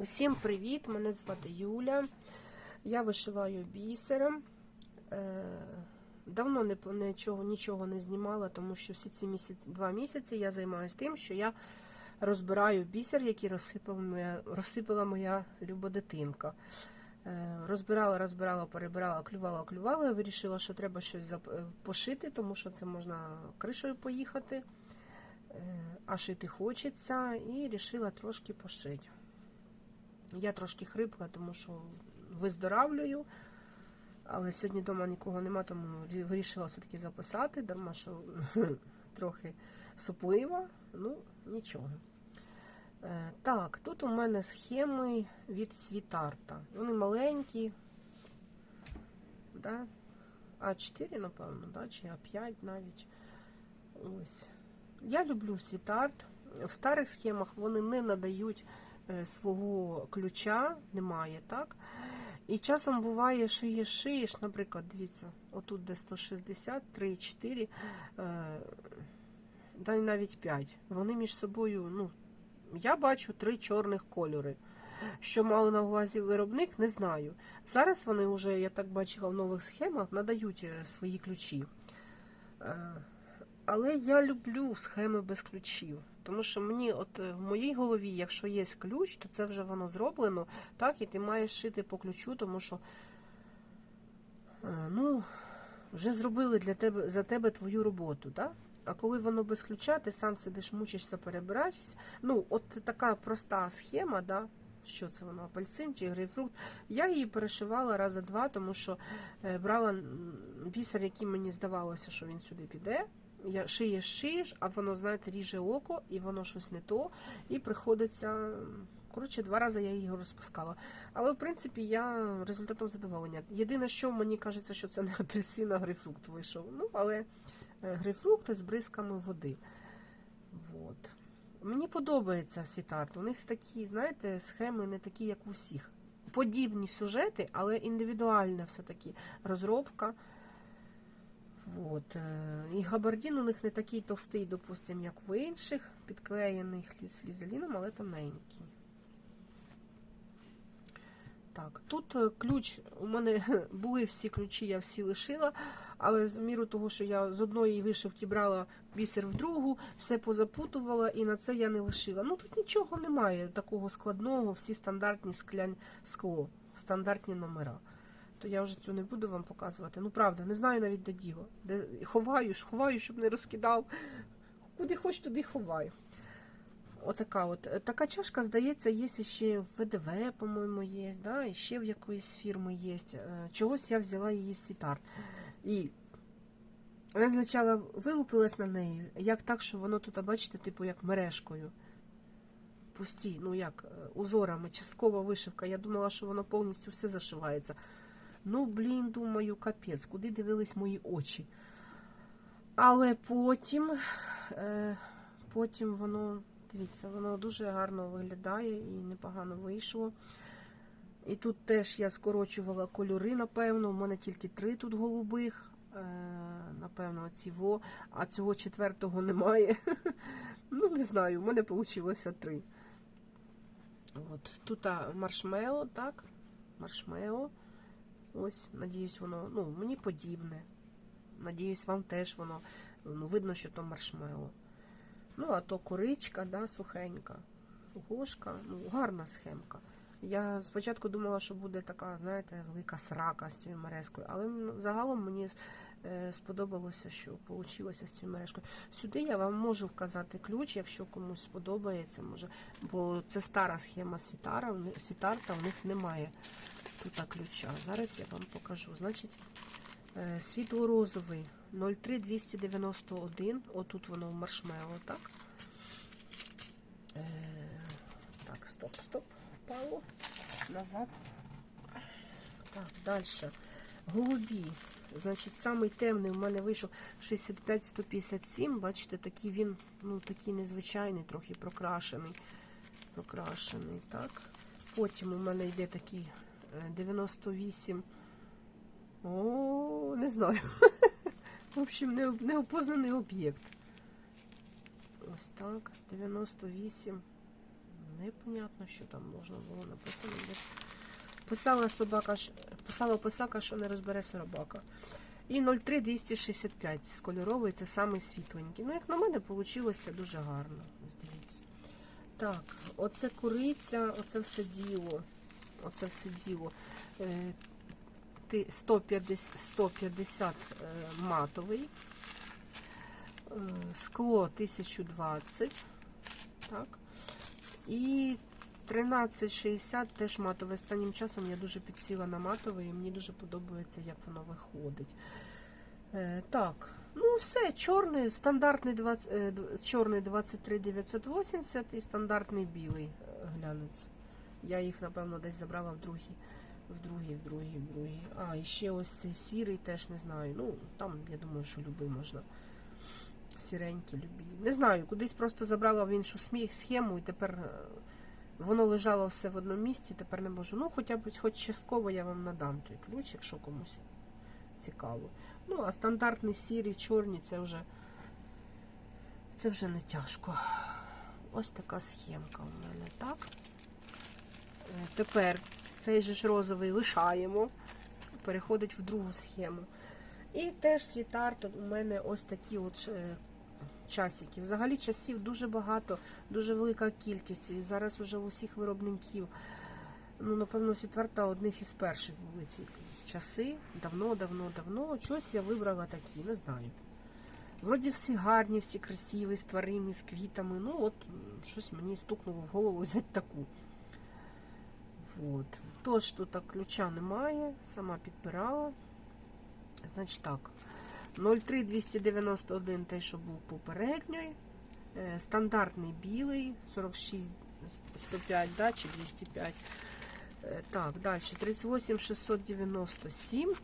Усім привіт! Мене звати Юля. Я вишиваю бісером. Е, Давно не, нічого, нічого не знімала, тому що всі ці місяці, два місяці я займаюся тим, що я розбираю бісер, який розсипала моя, розсипала моя люба дитинка. Е, Розбирала, розбирала, перебирала, клювала, клювала. Вирішила, що треба щось е, пошити, тому що це можна кришою поїхати, а шити хочеться, і вирішила трошки пошити. Я трошки хрипла, тому що виздоравлюю. Але сьогодні вдома нікого нема, тому вирішила все-таки записати, дарма що трохи соплива, ну нічого. Е, так, тут у мене схеми від світарта. Вони маленькі. Да? А4, напевно, да? чи А5 навіть. Ось. Я люблю світарт. В старих схемах вони не надають свого ключа, немає, так? І часом буває, шиєш, шиєш, наприклад, дивіться, отут де 160, 3, 4, е, да й навіть 5. Вони між собою, ну, я бачу три чорних кольори. Що мав на увазі виробник, не знаю. Зараз вони вже, я так бачила в нових схемах, надають е, свої ключі. Е, Але я люблю схеми без ключів. Тому що мені, от е, в моїй голові, якщо є ключ, то це вже воно зроблено, так, і ти маєш шити по ключу, тому що е, ну, вже зробили для тебе, за тебе твою роботу, так? А коли воно без ключа, ти сам сидиш, мучишся, перебираєшся. Ну, от така проста схема, да? що це воно, апельсин чи грейпфрут. Я її перешивала рази два, тому що е, брала бісер, який мені здавалося, що він сюди піде. Шиєш, шиєш, а воно, знаєте, ріже око, і воно щось не то, і приходиться. Коротше, два рази я його розпускала. Але в принципі я результатом задоволення. Єдине, що мені кажеться, що це не апельсин, а грейпфрукт вийшов. Ну, але е, грейпфрукти з бризками води. Вот. Мені подобається світарт. У них такі, знаєте, схеми не такі, як у всіх. Подібні сюжети, але індивідуальна все-таки розробка. Вот. е, І габардін у них не такий товстий, допустим, як в інших, підклеєний з флізеліном, але тоненький. Так, тут е, ключ, у мене були всі ключі, я всі лишила, але з міру того, що я з одної вишивки брала бісер в другу, все позапутувала і на це я не лишила. Ну тут нічого немає такого складного, всі стандартні склян скло, стандартні номера. То я вже цю не буду вам показувати. Ну правда, не знаю навіть де діло. Де ховаю, ж, ховаю, щоб не розкидав. Куди хоч, туди ховаю. Отака от. Е, Така чашка, здається, є ще в ВДВ, по-моєму, є, да? і ще в якоїсь фірми є. Е, Чогось я взяла її світарт. І я спочатку вилупилась на неї, як так, що воно тут, бачите, типу як мережкою. Пусті, ну як, е, узорами, часткова вишивка. Я думала, що воно повністю все зашивається. Ну, блін, думаю, капець, куди дивились мої очі. Але потім, е, потім воно, дивіться, воно дуже гарно виглядає і непогано вийшло. І тут теж я скорочувала кольори, напевно. У мене тільки три тут голубих. Е, напевно, ціво, а цього четвертого немає. Ну, не знаю, у мене вийшло три. От. Тут маршмело, так? Маршмело. Ось, надіюсь, воно, ну, мені подібне. Надіюсь, вам теж воно. Ну, видно, що то маршмело. Ну, а то коричка, да, сухенька. Гошка, ну, гарна схемка. Я спочатку думала, що буде така, знаєте, велика срака з цією мерезкою, але загалом мені е, сподобалося, що вийшло з цією мережкою. Сюди я вам можу вказати ключ, якщо комусь сподобається, може, бо це стара схема світара, в світарта, у них немає тут ключа. Зараз я вам покажу. Значить, е, світло-розовий 03291, отут воно в маршмело, так? Е, Так, стоп, стоп, впало. Назад. Так, далі. Голубі. Значить, самий темний у мене вийшов 65-157. Бачите, такий він, ну, такий незвичайний, трохи прокрашений. Прокрашений, так. Потім у мене йде такий 98. О, не знаю. В общем, не- неопознаний об'єкт. Ось так. 98. Непонятно, що там можна було написано. Писала собака, писала писака, що не розбере собака. І 03265 з кольоровий, це самий світленький. Ну, як на мене, вийшло дуже гарно. Ось дивіться. Так, оце куриця, оце все діло. Оце все діло. Е, ти 150, 150 е, матовий. Е, Скло 1020. Так. І 1360 теж матове. Останнім часом я дуже підсіла на матове і мені дуже подобається, як воно виходить. Е, так, ну все, чорний, стандартний 20, е, дв- чорний 23980 і стандартний білий е, глянець. Я їх, напевно, десь забрала в другій, в другій, в другій, в другій. А, і ще ось цей сірий теж не знаю. Ну, там, я думаю, що любий можна. Сіренькі любі. Не знаю, кудись просто забрала в іншу схему і тепер е, воно лежало все в одному місці, тепер не можу. Ну, хоча б хоч частково я вам надам той ключ, якщо комусь цікаво. Ну, а стандартний сірий, чорні це вже це вже не тяжко. Ось така схемка у мене, так? Тепер цей же ж розовий лишаємо, переходить в другу схему. І теж світар тут у мене ось такі от е, часики. Взагалі часів дуже багато, дуже велика кількість. І зараз уже у всіх виробників. Ну, напевно, світварта одних із перших були ці часи. Давно, давно, давно. Чогось я вибрала такі, не знаю. Вроді всі гарні, всі красиві, з тваринами, з квітами. Ну, от щось мені стукнуло в голову взяти таку. Вот. Тож тут ключа немає, сама підбирала. Значить так. 03291 той, що був попередньої. Е, Стандартний білий, 46 105, да, чи 205. Е, Так, далі 38 697,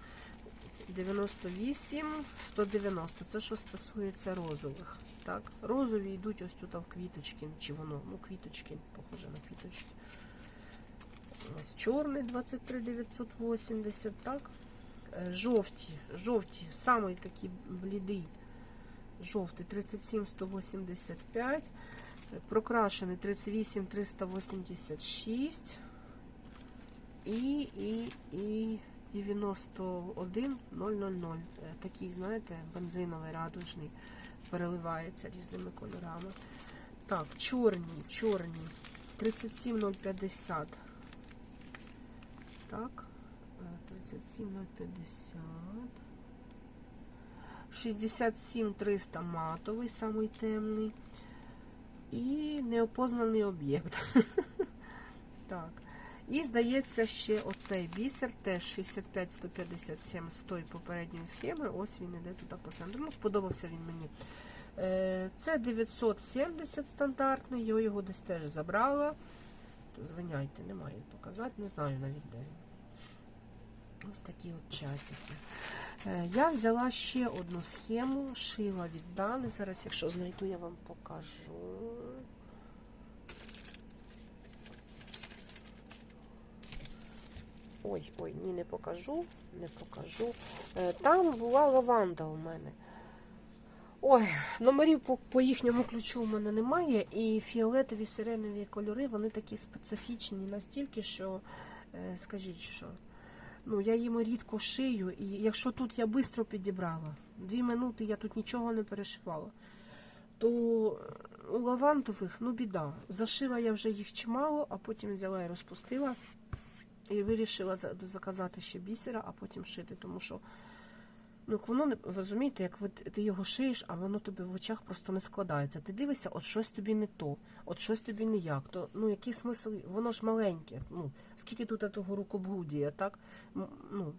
98, 190. Це що стосується розових. Так, розові йдуть ось тут в квіточки, чи воно, ну, квіточки, похоже на квіточки. Ось чорний 23 980, так. Е, Жовті, жовті, самий такий блідий. Жовтий 37 185. Е, Прокрашений 38 386. І, і, і 91 000. Е, Такий, знаєте, бензиновий радужний. Переливається різними кольорами. Так, чорні, чорні. 37050. Так. е, 37050. 67300 матовий, самий темний. І неопознаний об'єкт. Так. І здається, ще оцей бісер, теж 65-157 з тої попередньої схеми. Ось він іде туди по центру. Ну, сподобався він мені. Е, Це 970 стандартний, я його десь теж забрала. То звиняйте, немає показати, не знаю навіть де він. Ось такі от часики. Е, Я взяла ще одну схему, шила від Дани. Зараз, якщо знайду, я вам покажу. Ой, ой, ні, не покажу, не покажу. Е, Там була лаванда у мене. Ой, номерів по, по їхньому ключу у мене немає. І фіолетові сиренові кольори, вони такі специфічні настільки, що, е, скажіть що, ну, я їм рідко шию, і якщо тут я швидко підібрала, дві минути я тут нічого не перешивала, то у лавантових, ну біда. Зашила я вже їх чимало, а потім взяла і розпустила. І вирішила заказати ще бісера, а потім шити, тому що ну, як воно не розумієте, як ти його шиєш, а воно тобі в очах просто не складається. Ти дивишся, от щось тобі не то, от щось тобі не як. То ну який смисл? Воно ж маленьке. Ну скільки тут того рукоблудія, так? Ну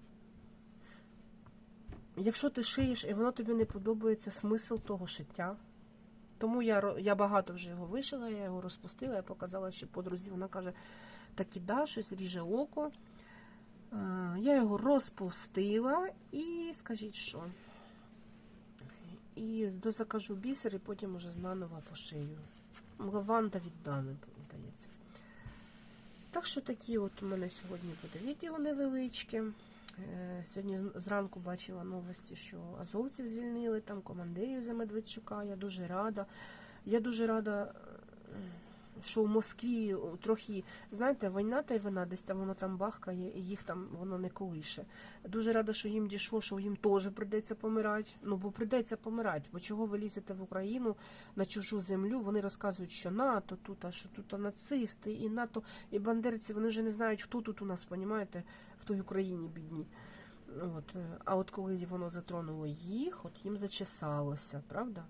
якщо ти шиєш і воно тобі не подобається смисл того шиття. Тому я, я багато вже його вишила, я його розпустила, я показала ще подрузі. Вона каже, так і да, щось ріже око. Е, Я його розпустила і скажіть що. І дозакажу бісер, і потім уже знаново пошию. Лаванда від здається. Так що такі от у мене сьогодні буде відео невеличке. Е, Сьогодні зранку бачила новості, що азовців звільнили, там командирів за Медведчука. Я дуже рада. Я дуже рада. Що в Москві трохи, знаєте, війна та й вона, десь там воно там бахкає, і їх там воно не колише. Дуже рада, що їм дійшло, що їм теж прийдеться помирати. Ну, бо прийдеться помирати. Бо чого ви лізете в Україну на чужу землю? Вони розказують, що НАТО тут, а що тут нацисти, і НАТО, і бандерці, вони вже не знають, хто тут у нас, понімаєте, в той Україні бідні. От. е, А от коли воно затронуло їх, от їм зачесалося, правда?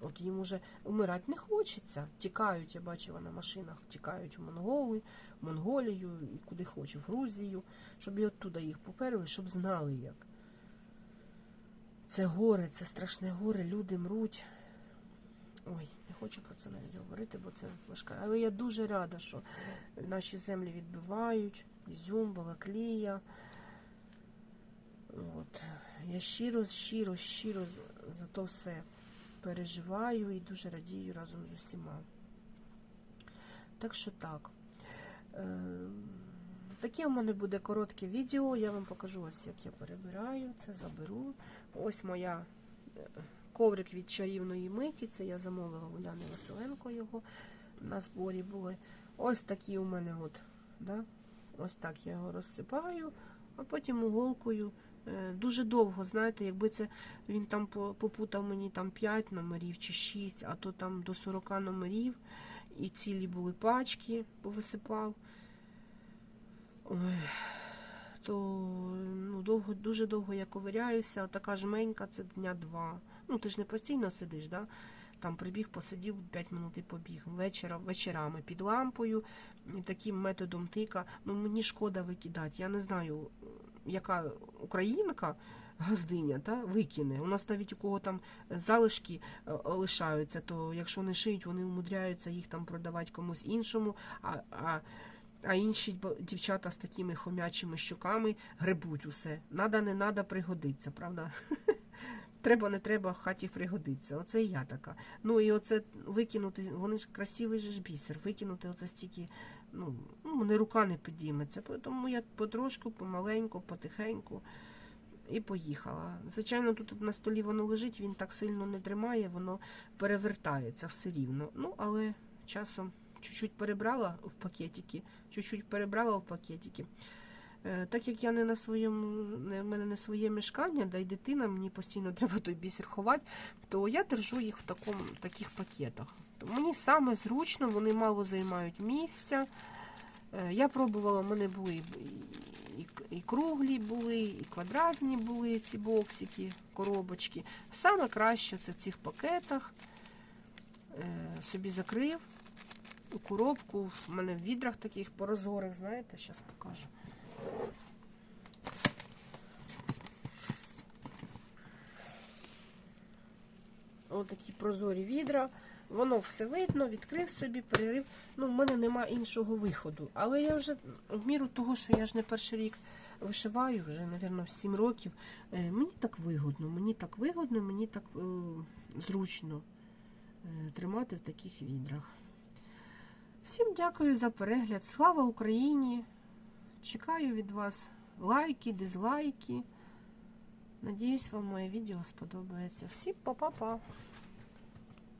От їм уже умирати не хочеться. Тікають, я бачила на машинах, тікають у Монголи, в Монголію і куди хоче, в Грузію, щоб і оттуда їх поперли, щоб знали як. Це горе, це страшне горе, люди мруть. Ой, не хочу про це навіть говорити, бо це важка. Але я дуже рада, що наші землі відбивають, Ізюм, Балаклія. От. Я щиро, щиро, щиро за то все переживаю і дуже радію разом з усіма. Так що так. Е, Таке у мене буде коротке відео. Я вам покажу ось, як я перебираю. Це заберу. Ось моя е, коврик від чарівної миті. Це я замовила Уляни Василенко його на зборі були. Ось такі у мене от. Да? Ось так я його розсипаю, а потім уголкою. Е, Дуже довго, знаєте, якби це він там попутав мені там 5 номерів чи 6, а то там до 40 номерів, і цілі були пачки, повисипав. Ой, то ну, довго, дуже довго я ковиряюся, така жменька це дня два. Ну, ти ж не постійно сидиш, да? там прибіг, посидів 5 минут і побіг. Вечора, вечорами під лампою, і таким методом тика. Ну, мені шкода викидати. Я не знаю, яка українка газдиня та, викине. У нас навіть у кого там залишки е, лишаються, то якщо не шиють, вони умудряються їх там продавати комусь іншому. А, а, а інші дівчата з такими хомячими щоками гребуть усе. Надо, не надо, пригодиться, правда? Треба, не треба, в хаті пригодиться. Оце і я така. Ну і оце викинути, вони ж красивий же ж бісер, викинути оце стільки, ну, ну мене рука не підійметься. Тому я потрошку, помаленьку, потихеньку і поїхала. Звичайно, тут на столі воно лежить, він так сильно не тримає, воно перевертається все рівно. Ну, але часом чуть-чуть перебрала в пакетики, чуть-чуть перебрала в пакетики. Е, Так як я не на своєму, в мене не своє мешкання, да й дитина, мені постійно треба той бісер ховати, то я держу їх в такому, таких пакетах. Мені саме зручно, вони мало займають місця. Е, Я пробувала, в мене були і круглі були, і квадратні були ці боксики, коробочки. Саме краще це в цих пакетах. Е, Собі закрив у коробку. В мене в відрах таких прозорих, знаєте, зараз покажу. Ось такі прозорі відра. Воно все видно, відкрив собі, перерив. Ну, в мене нема іншого виходу. Але я вже, в міру того, що я ж не перший рік вишиваю, вже, мабуть, 7 років. е, Мені так вигодно, мені так вигодно, мені так е, зручно е, тримати в таких відрах. Всім дякую за перегляд. Слава Україні! Чекаю від вас лайки, дизлайки. Надіюсь, вам моє відео сподобається. Всім па-па-па!